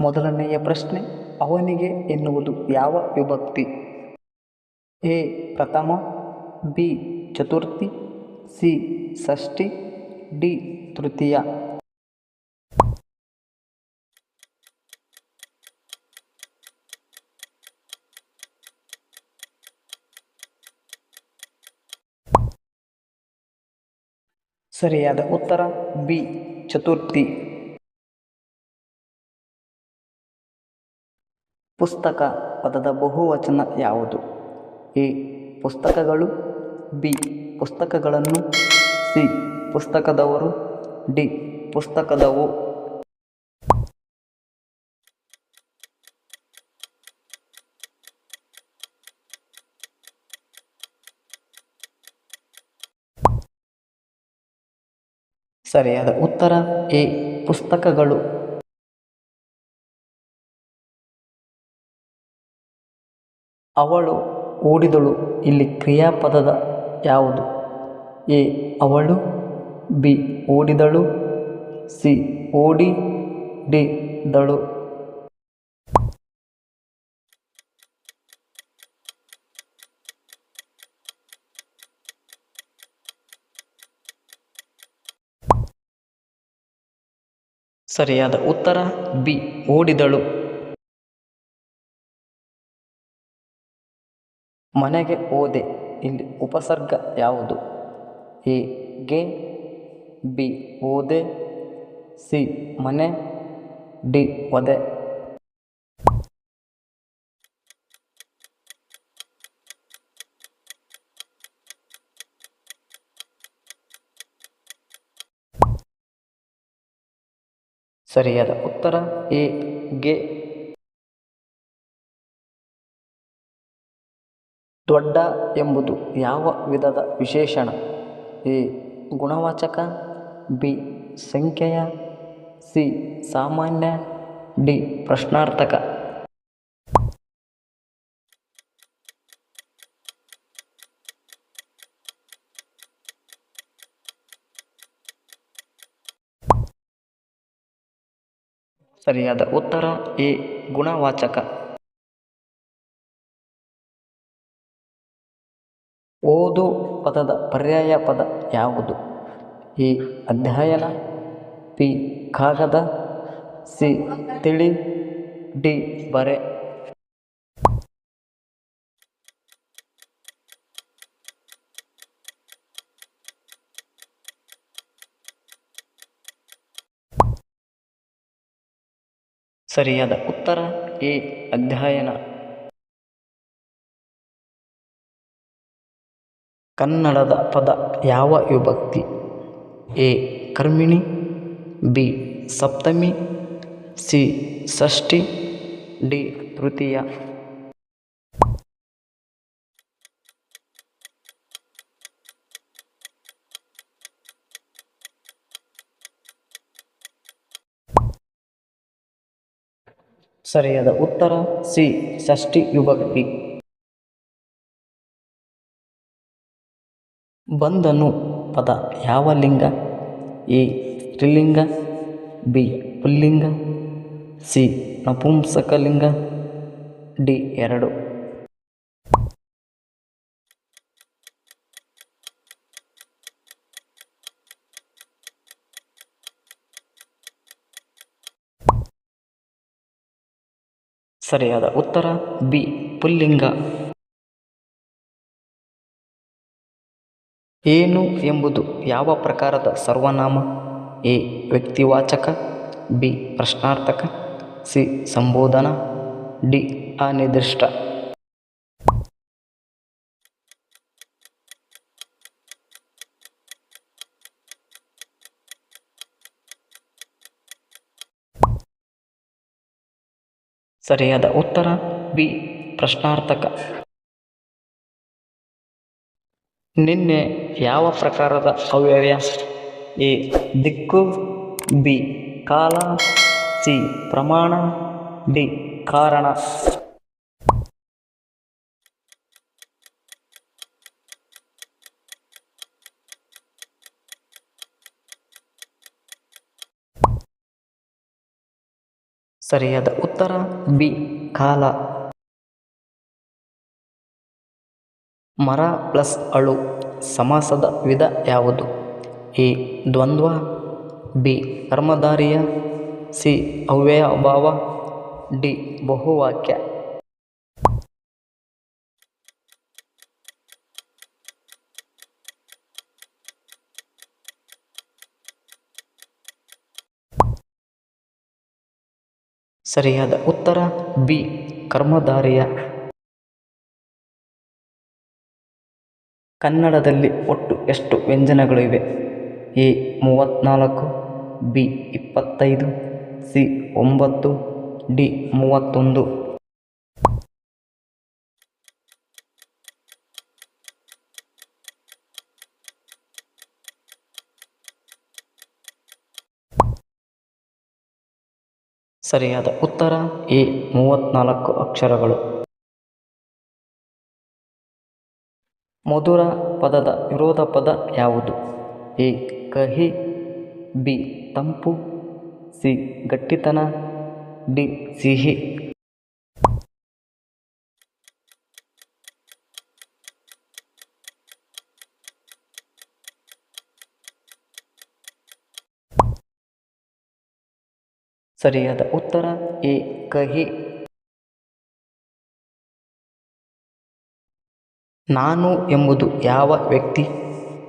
ಮೊದಲನೆಯ ಪ್ರಶ್ನೆ, ಅವನಿಗೆ ಎನ್ನುವುದು ಯಾವ ವಿಭಕ್ತಿ? ಎ, ಪ್ರಥಮ, ಬಿ, ಚತುರ್ಥಿ, ಸಿ, ಷಷ್ಠಿ, ಡಿ, ತೃತೀಯ. ಸರಿಯಾದ ಉತ್ತರ, ಬಿ, ಚತುರ್ಥಿ. ಪುಸ್ತಕ ಪದದ ಬಹುವಚನ ಯಾವುದು? ಎ. ಪುಸ್ತಕಗಳು, ಬಿ. ಪುಸ್ತಕಗಳನ್ನು, ಸಿ. ಪುಸ್ತಕದವರು, ಡಿ. ಪುಸ್ತಕದವು. ಸರಿಯಾದ ಉತ್ತರ, ಎ. ಪುಸ್ತಕಗಳು. ಅವಳು ಓಡಿದಳು. ಇಲ್ಲಿ ಕ್ರಿಯಾಪದದ ಯಾವುದು? ಎ. ಅವಳು, ಬಿ. ಓಡಿದಳು, ಸಿ. ಓಡಿ, ಡಿ. ದಳು. ಸರಿಯಾದ ಉತ್ತರ, ಬಿ. ಓಡಿದಳು. ಮನೆಗೆ ಹೋದೆ. ಇಲ್ಲಿ ಉಪಸರ್ಗ ಯಾವುದು? ಎ. ಗೆ. ಬಿ. ಓದೆ ಸಿ. ಮನೆ. ಡಿ. ಒದೆ ಸರಿಯಾದ ಉತ್ತರ ಎ. ಗೆ. ದೊಡ್ಡ ಎಂಬುದು ಯಾವ ವಿಧದ ವಿಶೇಷಣ? ಎ. ಗುಣವಾಚಕ, ಬಿ. ಸಂಖ್ಯೆಯ, ಸಿ. ಸಾಮಾನ್ಯ, ಡಿ. ಪ್ರಶ್ನಾರ್ಥಕ. ಸರಿಯಾದ ಉತ್ತರ, ಎ. ಗುಣವಾಚಕ. ಓದು ಪದದ ಪರ್ಯಾಯ ಪದ ಯಾವುದು? ಈ ಅಧ್ಯಯನ, ಪಿ ಕಾಗದ, ಸಿ ತಿಳಿ, ಡಿ ಬರೆ. ಸರಿಯಾದ ಉತ್ತರ, ಎ ಅಧ್ಯಯನ. ಕನ್ನಡದ ಪದ ಯಾವ ವಿಭಕ್ತಿ? ಎ, ಕರ್ಮಿಣಿ, ಬಿ, ಸಪ್ತಮಿ, ಸಿ, ಷಷ್ಠಿ, ಡಿ, ತೃತೀಯ. ಸರಿಯಾದ ಉತ್ತರ, ಸಿ, ಷಷ್ಠಿ ವಿಭಕ್ತಿ. ಬಂದನು ಪದ. ಯಾವ ಲಿಂಗ? ಎ. ಸ್ತ್ರೀಲಿಂಗ, ಬಿ. ಪುಲ್ಲಿಂಗ, ಸಿ. ನಪುಂಸಕಲಿಂಗ ಡಿ. ಎರಡು. ಸರಿಯಾದ ಉತ್ತರ, ಬಿ. ಪುಲ್ಲಿಂಗ. ಏನು ಎಂಬುದು ಯಾವ ಪ್ರಕಾರದ ಸರ್ವನಾಮ? ಎ. ವ್ಯಕ್ತಿವಾಚಕ, ಬಿ. ಪ್ರಶ್ನಾರ್ಥಕ, ಸಿ. ಸಂಬೋಧನ, ಡಿ. ಅನಿರ್ದಿಷ್ಟ. ಸರಿಯಾದ ಉತ್ತರ, ಬಿ. ಪ್ರಶ್ನಾರ್ಥಕ. ನಿನ್ನೆ ಯಾವ ಪ್ರಕಾರದ ಅವ್ಯಯ ಎ. ದಿಕ್ಕು, ಬಿ. ಕಾಲ, ಸಿ. ಪ್ರಮಾಣ, ಡಿ. ಕಾರಣ. ಸರಿಯಾದ ಉತ್ತರ, ಬಿ. ಕಾಲ. ಮರ ಪ್ಲಸ್ ಅಳು ಸಮಾಸದ ವಿಧ ಯಾವುದು? ಎ. ದ್ವಂದ್ವ, ಬಿ. ಕರ್ಮಧಾರಿಯ, ಸಿ. ಅವ್ಯಯ ಅಭಾವ ಡಿ. ಬಹುವಾಕ್ಯ. ಸರಿಯಾದ ಉತ್ತರ, ಬಿ. ಕರ್ಮಧಾರಿಯ. ಕನ್ನಡದಲ್ಲಿ ಒಟ್ಟು ಎಷ್ಟು ವ್ಯಂಜನಗಳು ಇವೆ ಎ ಮೂವತ್ತ್ನಾಲ್ಕು ಬಿ ಇಪ್ಪತ್ತೈದು, ಸಿ ಒಂಬತ್ತು, ಡಿ ಮೂವತ್ತೊಂದು. ಸರಿಯಾದ ಉತ್ತರ, ಎ ಮೂವತ್ತ್ನಾಲ್ಕು ಅಕ್ಷರಗಳು. ಮಧುರ ಪದದ ವಿರೋಧ ಪದ ಯಾವುದು? ಎ. ಕಹಿ, ಬಿ. ತಂಪು, ಸಿ. ಗಟ್ಟಿತನ, ಡಿ. ಸಿಹಿ. ಸರಿಯಾದ ಉತ್ತರ ಎ. ಕಹಿ. ನಾನು ಎಂಬುದು ಯಾವ ವ್ಯಕ್ತಿ?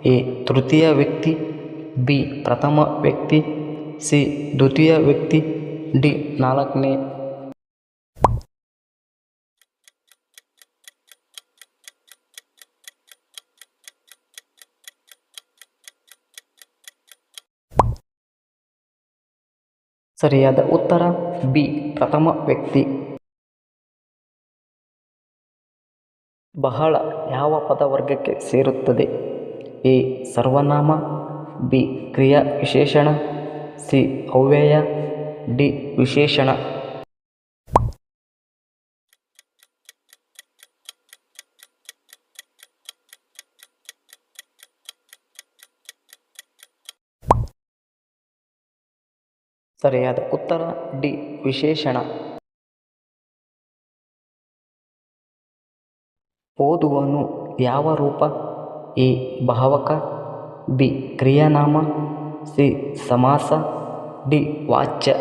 ಎ. ತೃತೀಯ ವ್ಯಕ್ತಿ. ಬಿ. ಪ್ರಥಮ ವ್ಯಕ್ತಿ. ಸಿ. ದ್ವಿತೀಯ ವ್ಯಕ್ತಿ. ಡಿ. ನಾಲ್ಕನೇ. ಸರಿಯಾದ ಉತ್ತರ. ಬಿ. ಪ್ರಥಮ ವ್ಯಕ್ತಿ. ಬಹಳ ಯಾವ ಪದವರ್ಗಕ್ಕೆ ಸೇರುತ್ತದೆ? ಎ. ಸರ್ವನಾಮ, ಬಿ. ಕ್ರಿಯಾ ವಿಶೇಷಣ ಸಿ. ಅವ್ಯಯ, ಡಿ. ವಿಶೇಷಣ. ಸರಿಯಾದ ಉತ್ತರ, ಡಿ. ವಿಶೇಷಣ. ಓದುವನು ಯಾವ ರೂಪ? ಎ. ಭಾವಕ, ಬಿ. ಕ್ರಿಯಾನಾಮ, ಸಿ. ಸಮಾಸ, ಡಿ. ವಾಚ್ಯ.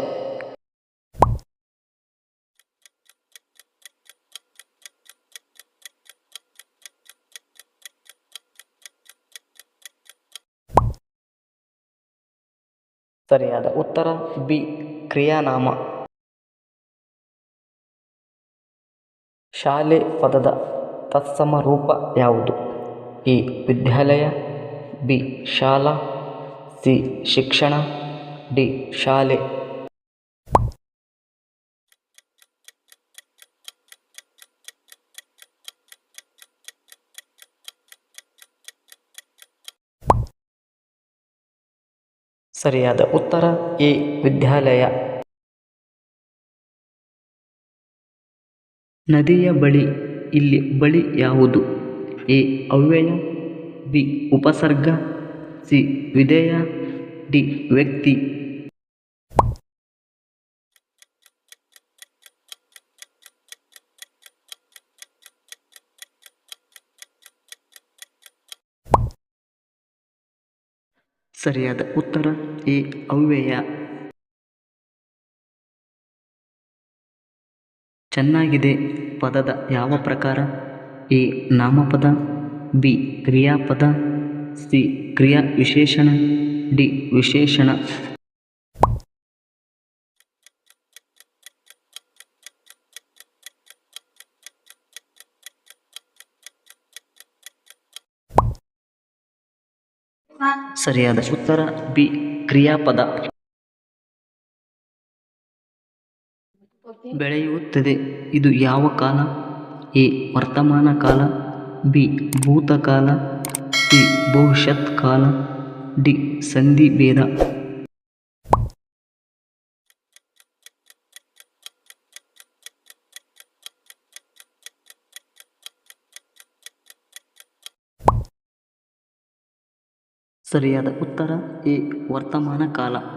ಸರಿಯಾದ ಉತ್ತರ, ಬಿ. ಕ್ರಿಯಾನಾಮ. ಶಾಲೆ ಪದದ ತತ್ಸಮ ರೂಪ ಯಾವುದು? ಎ. ವಿದ್ಯಾಲಯ, ಬಿ. ಶಾಲಾ, ಸಿ. ಶಿಕ್ಷಣ, ಡಿ. ಶಾಲೆ. ಸರಿಯಾದ ಉತ್ತರ, ಎ. ವಿದ್ಯಾಲಯ. ನದಿಯ ಬಳಿ ಇಲ್ಲಿ ಬಳಿ ಯಾವುದು? ಎ. ಅವ್ಯಯ ಬಿ. ಉಪಸರ್ಗ, ಸಿ. ವಿಧೇಯ, ಡಿ. ವ್ಯಕ್ತಿ. ಸರಿಯಾದ ಉತ್ತರ, ಎ. ಅವ್ಯಯ ಚೆನ್ನಾಗಿದೆ. ಪದದ ಯಾವ ಪ್ರಕಾರ? ಎ. ನಾಮಪದ, ಬಿ. ಕ್ರಿಯಾಪದ, ಸಿ. ಕ್ರಿಯಾ ವಿಶೇಷಣ ಡಿ. ವಿಶೇಷಣ. ಸರಿಯಾದ ಉತ್ತರ, ಬಿ. ಕ್ರಿಯಾಪದ. ಬೆಳೆಯುತ್ತದೆ. ಇದು ಯಾವ ಕಾಲ? ಎ. ವರ್ತಮಾನ ಕಾಲ, ಬಿ. ಭೂತಕಾಲ ಸಿ. ಭವಿಷ್ಯತ್ ಕಾಲ, ಡಿ. ಸಂಧಿ ಭೇದ. ಸರಿಯಾದ ಉತ್ತರ, ಎ. ವರ್ತಮಾನ ಕಾಲ.